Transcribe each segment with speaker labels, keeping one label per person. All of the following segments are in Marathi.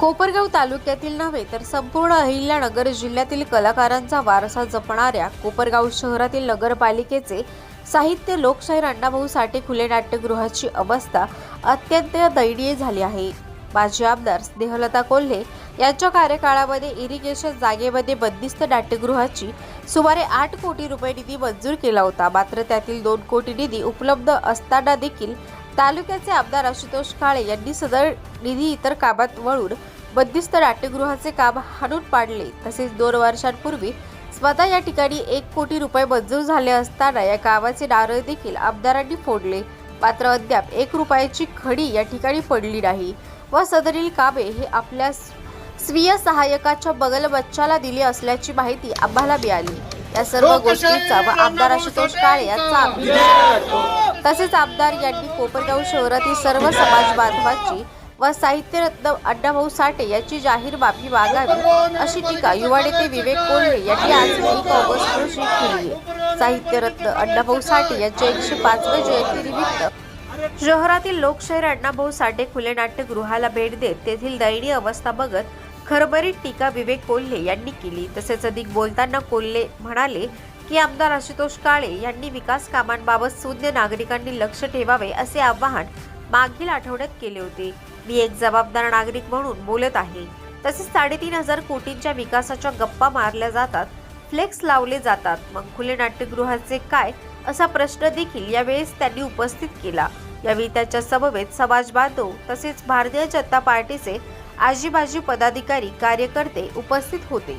Speaker 1: कोपरगाव तालुक्यातील नव्हे तर संपूर्ण अहिल्यानगर जिल्ह्यातील कलाकारांचा वारसा जपणाऱ्या कोपरगाव शहरातील नगरपालिकेचे साहित्य लोकशाहीर अण्णाभाऊ साठे खुले नाट्यगृहाची अवस्था अत्यंत दयनीय झाली आहे. माजी आमदार स्नेहलता कोल्हे यांच्या कार्यकाळामध्ये इरिगेशन जागेमध्ये बंदिस्त नाट्यगृहाची सुमारे आठ कोटी रुपये निधी मंजूर केला होता. मात्र त्यातील दोन कोटी निधी उपलब्ध असताना देखील तालुक्याचे आमदार आशुतोष काळे यांनी सदर निधी इतर कामात वळून बंदिस्त नाट्यगृहाचे काम हाणून पाडले. तसेच दोन वर्षांपूर्वी स्वतः या ठिकाणी एक कोटी रुपये मंजूर झाले असताना या कामाचे नारळ देखील आमदारांनी फोडले. मात्र अद्याप एक रुपयाची खडी या ठिकाणी पडली नाही व सदरील कामे हे आपल्या स्वीय सहाय्यकाच्या बगल बच्चाला दिली असल्याची माहिती आम्हाला मिळाली. या सर्व गोष्टींचा व आमदार आशुतोष काळे यांचा तसेच आमदार यांनी कोपरगाव शहरातील सर्व समाज बांधवांची व साहित्यरत्न अण्णाभाऊ साठे याची जाहीर माफी मागावी अशी टीका युवा नेते विवेक कोल्हे यांनी आज एक ऑगस्ट रोजी केली साहित्यरत्न अण्णाभाऊ साठे यांच्या एकशे पाचव्या जयंतीनिमित्त शहरातील लोकशाहीर अण्णाभाऊ साठे खुले नाट्यगृहाला भेट देत तेथील दयनीय अवस्था बघत खरबरीत टीका विवेक कोल्हे यांनी केली. तसेच अधिक बोलताना कोल्हे म्हणाले की आमदार आशुतोष काळे यांनी विकास कामांबाबत शून्य नागरिकांनी लक्ष ठेवावे असे आवाहन मागील आठवड्यात केले होते. मी एक जबाबदार नागरिक म्हणून बोलत आहे. तसेच साडेतीन हजार कोटींच्या विकासाच्या गप्पा मारल्या जातात फ्लेक्स लावले जातात. मग खुले नाट्यगृहाचे काय? असा प्रश्न देखील यावेळेस त्यांनी उपस्थित केला. यावेळी त्याच्या समवेत समाज बांधव तसेच भारतीय जनता पार्टीचे आजीबाजी पदाधिकारी कार्यकर्ते उपस्थित होते.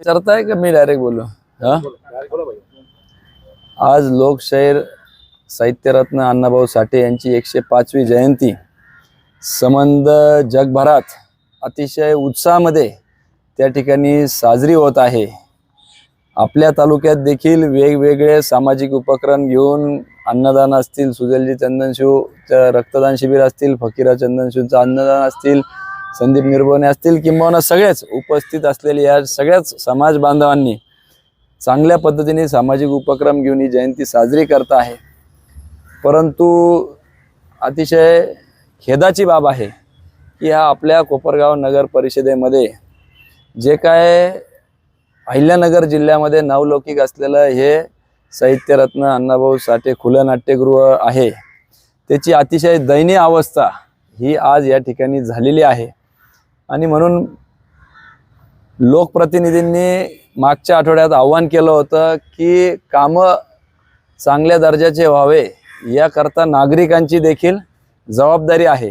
Speaker 2: विचारताय का मी डायरेक्ट बोलू? हा? आज लोकशाहीर साहित्यरत्न अण्णाभाऊ साठे यांची एकशे पाचवी जयंती. संबंध जगभरात अतिशय उत्साहामध्ये त्या ठिकाणी साजरी होत आहे. आपल्या तालुक्यात देखील वेगवेगळे सामाजिक उपक्रम घेऊन अन्नदान असतील सुजलजी चंदनशिव रक्तदान शिबिर असतील फकीरा चंदनशिवचं अन्नदान असतील संदीप निर्भवणे असतील किंबहुना सगळेच उपस्थित असलेल्या या सगळ्याच समाज बांधवांनी चांगल्या पद्धतीने सामाजिक उपक्रम घेऊन ही जयंती साजरी करत आहे. परंतु अतिशय खेदाची बाब आहे की ह्या आपल्या कोपरगाव नगर परिषदेमध्ये जे काय अहिल्यानगर जिल्ह्यामध्ये नवलौकिक असलेलं हे साहित्यरत्न अण्णाभाऊ साठे खुलं नाट्यगृह आहे. त्याची अतिशय दयनीय अवस्था ही आज या ठिकाणी झालेली आहे. आणि म्हणून लोकप्रतिनिधींनी मागच्या आठवड्यात आव्हान केलं होतं की कामं चांगल्या दर्जाचे व्हावे याकरता नागरिकांची देखील जबाबदारी आहे.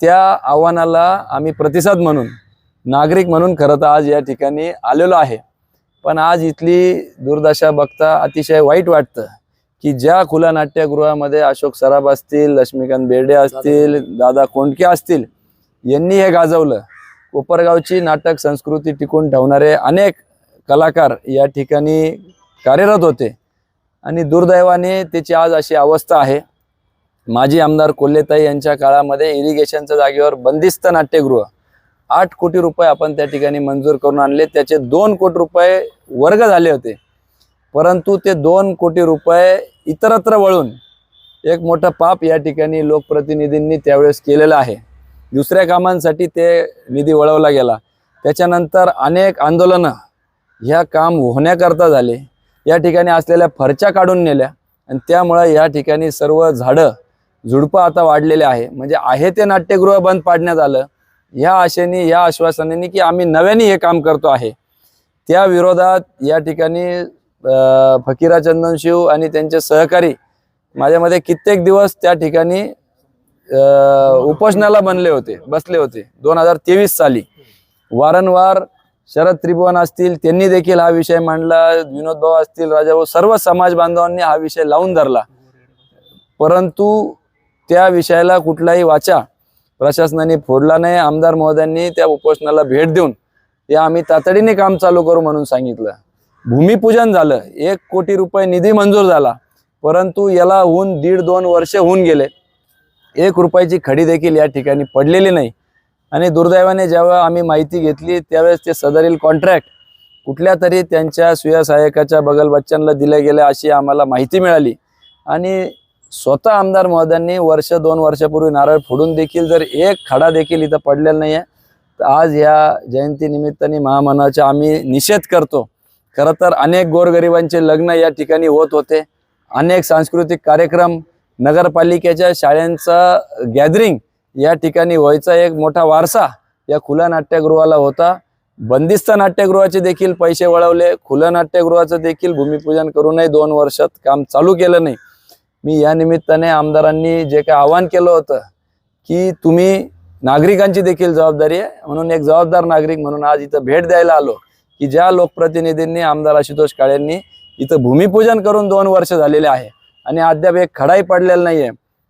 Speaker 2: त्या आव्हानाला आम्ही प्रतिसाद म्हणून नागरिक म्हणून खरं तर आज या ठिकाणी आलेलो आहे. पण आज इथली दुर्दशा बघता अतिशय वाईट वाटतं की ज्या खुल्या नाट्यगृहामध्ये अशोक सराफ असतील लक्ष्मीकांत बेर्डे असतील दादा कोंडके असतील यांनी हे गाजवलं. कोपरगावची नाटक संस्कृती टिकून ठेवणारे अनेक कलाकार या ठिकाणी कार्यरत होते. आणि दुर्दैवाने त्याची आज अशी अवस्था आहे. माजी आमदार कोल्हेताई यांच्या काळामध्ये इरिगेशनच्या जागेवर बंदिस्त नाट्यगृह. आठ कोटी रुपये आपण त्या ठिकाणी मंजूर करून आणले. त्याचे दोन कोटी रुपये वर्ग झाले होते. परंतु ते दोन कोटी रुपये इतरत्र वळून एक मोठं पाप या ठिकाणी लोकप्रतिनिधींनी त्यावेळेस केलेलं आहे. दुसऱ्या कामांसाठी ते निधी वळवला गेला. त्याच्यानंतर अनेक आंदोलनं ह्या काम होण्याकरता झाले. या ठिकाणी असलेल्या फरच्या काढून नेल्या आणि त्यामुळं या ठिकाणी सर्व झाडं झुडपं आता वाढलेले आहे. म्हणजे आहे ते नाट्यगृह बंद पाडण्यात आलं. ह्या आशेने या आश्वासनेने की आम्ही नव्याने हे काम करतो आहे. त्या विरोधात या ठिकाणी फकीरा चंदनशिव आणि त्यांचे सहकारी माझ्यामध्ये कित्येक दिवस त्या ठिकाणी उपोषणाला बनले होते बसले होते. दोन हजार तेवीस साली. वारंवार शरद त्रिभुवन असतील त्यांनी देखील हा विषय मांडला. विनोद भाऊ असतील राजाभाऊ सर्व समाज बांधवांनी हा विषय लावून धरला. परंतु त्या विषयाला कुठलाही वाचा प्रशासनाने फोडला नाही. आमदार महोदयांनी त्या उपोषणाला भेट देऊन ते आम्ही तातडीने काम चालू करू म्हणून सांगितलं. भूमिपूजन झालं. एक कोटी रुपये निधी मंजूर झाला. परंतु याला होऊन दीड दोन वर्ष होऊन गेले. एक रुपयाची खडी देखील या ठिकाणी पडलेली नाही. आणि दुर्दैवाने जेव्हा आम्ही माहिती घेतली त्यावेळेस ते सदरील कॉन्ट्रॅक्ट कुठल्या तरी त्यांच्या स्वयंसहाय्यकाच्या बगल बच्चांना दिले गेले अशी आम्हाला माहिती मिळाली. आणि स्वतः आमदार महोदयांनी वर्ष दोन वर्षापूर्वी नारळ फोडून देखील जर एक खडा देखील इथं पडलेला नाही आहे तर आज या जयंतीनिमित्ताने महामानाचा आम्ही निषेध करतो. खरं तर अनेक गोरगरिबांचे लग्न या ठिकाणी होत होते. अनेक सांस्कृतिक कार्यक्रम नगरपालिकेच्या शाळांचा गॅदरिंग या ठिकाणी व्हायचा एक मोठा वारसा या खुल्या नाट्यगृहाला होता. बंदिस्त नाट्यगृहाचे देखील पैसे वळवले. खुलं नाट्यगृहाचं देखील भूमिपूजन करूनही दोन वर्षात काम चालू केलं नाही. मी या निमित्ताने आमदारांनी जे काय आवाहन केलं होतं की तुम्ही नागरिकांची देखील जबाबदारी आहे. म्हणून एक जबाबदार नागरिक म्हणून आज इथं भेट द्यायला आलो की ज्या लोकप्रतिनिधींनी आमदार आशुतोष काळेंनी इथं भूमिपूजन करून दोन वर्ष झालेले आहे. आणि अद्याप एक खडाही पडलेला नाहीये.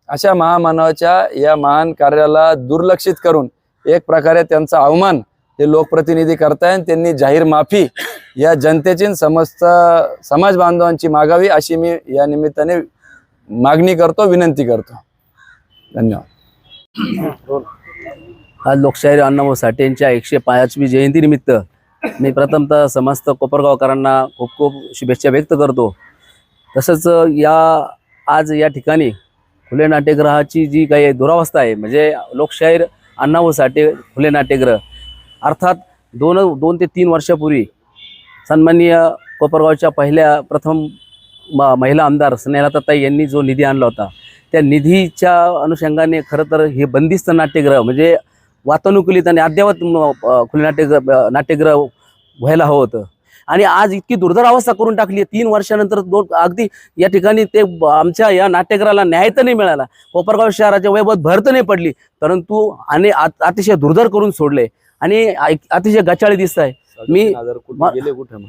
Speaker 2: अशा महामानवाच्या या महान कार्याला दुर्लक्षित करून एक प्रकारे त्यांचा अवमान हे लोकप्रतिनिधी करताय त्यांनी जाहीर माफी या जनतेची समस्त समाज बांधवांची मागावी अशी मी या निमित्ताने मागणी करतो विनंती करतो. धन्यवाद.
Speaker 3: आज लोकशाहीर अण्णाभाऊ साठे यांच्या एकशे पाचवी जयंतीनिमित्त मी प्रथमतः समस्त कोपरगावकरांना खूप खूप शुभेच्छा व्यक्त करतो. तसंच या आज या ठिकाणी खुले नाट्यगृहाची जी काही दुरावस्था आहे म्हणजे लोकशाहीर अण्णाभाऊ साठे फुले नाट्यगृह अर्थात दोन दोन ते तीन वर्षापूर्वी सन्माननीय कोपरगावच्या पहिल्या प्रथम म महिला आमदार स्नेहलताताई यांनी जो निधी आणला होता त्या निधीच्या अनुषंगाने खरं तर हे बंदिस्त नाट्यगृह म्हणजे वातानुकूलित आणि अद्ययावत खुले नाट्यगृह नाट्यगृह व्हायला हवं होतं. आणि आज इतकी दुर्धर अवस्था करून टाकली तीन वर्षानंतर दोन अगदी या ठिकाणी ते आमच्या या नाट्यगृहाला न्याय तर नाही मिळाला. कोपरगाव शहराच्या वैभवात भर तर नाही पडली. परंतु आणि अत- अतिशय दुर्धर करून सोडले. आणि अतिशय गचाळी दिसत आहे. मी-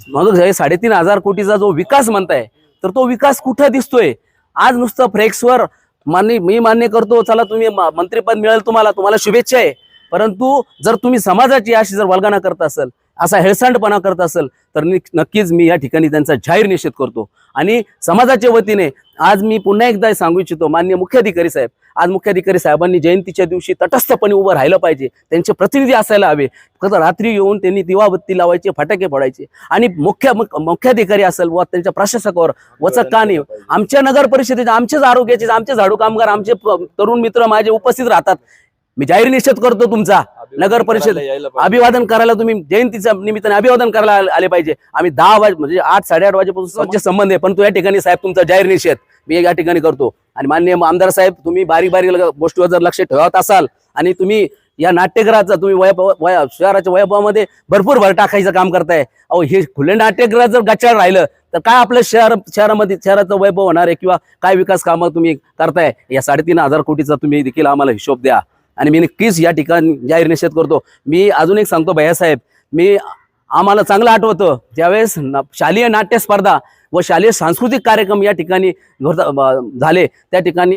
Speaker 3: मग? साडेतीन हजार कोटीचा जो विकास म्हणताय तर तो विकास कुठं दिसतोय? आज नुसतं फ्लेक्सवर मान्य मी मान्य करतो चला तुम्ही मंत्रिपद मिळेल तुम्हाला तुम्हाला शुभेच्छा आहे. परंतु जर तुम्ही समाजाची अशी जर वल्गना करत असाल असा हेळसांडपणा करत असेल तर नक्कीच मी या ठिकाणी त्यांचा जाहीर निषेध करतो. आणि समाजाच्या वतीने आज मी पुन्हा एकदा सांगू इच्छितो मान्य मुख्याधिकारी साहेब आज मुख्याधिकारी साहेबांनी जयंतीच्या दिवशी तटस्थपणे उभं राहिलं पाहिजे. त्यांचे प्रतिनिधी असायला हवे. फक्त रात्री येऊन त्यांनी दिवाबत्ती लावायचे फटाके फोडायचे. आणि मुख्य मुख्याधिकारी असेल व त्यांच्या प्रशासकावर वचक का नाही? आमच्या नगर परिषदेचे आमचेच आरोग्याचे आमचे झाडू कामगार आमचे तरुण मित्र माझे उपस्थित राहतात. मी जाहीर निषेध करतो तुमचा. नगर परिषद अभिवादन करायला तुम्ही जयंतीच्या निमित्ताने अभिवादन करायला आले- पाहिजे. आम्ही दहा वाज म्हणजे आठ साडेआठ वाजेपासून स्वच्छ संबंध आहे पण तो या ठिकाणी साहेब तुमचा जाहीर निषेध. मी या ठिकाणी करतो. आणि माननीय आमदार साहेब तुम्ही बारीक बारीक गोष्टीवर जर लक्ष ठेवत असाल आणि तुम्ही या नाट्यगृहाचं तुम्ही वैभव वय शहराच्या वैभवामध्ये भरपूर भर टाकायचं काम करताय. अहो हे खुले नाट्यगृह जर गचाळ राहिलं तर काय आपलं शहर शहरामध्ये शहराचं वैभव होणार आहे किंवा काय विकास कामं तुम्ही करताय? या साडेतीन हजार कोटीचा तुम्ही देखील आम्हाला हिशोब द्या. आणि मी नक्कीच या ठिकाणी जाहीर निषेध करतो. मी अजून एक सांगतो भैयासाहेब मी आम्हाला चांगलं आठवतं. ज्यावेळेस न- शालेय नाट्य स्पर्धा व शालेय सांस्कृतिक कार्यक्रम या ठिकाणी झाले त्या ठिकाणी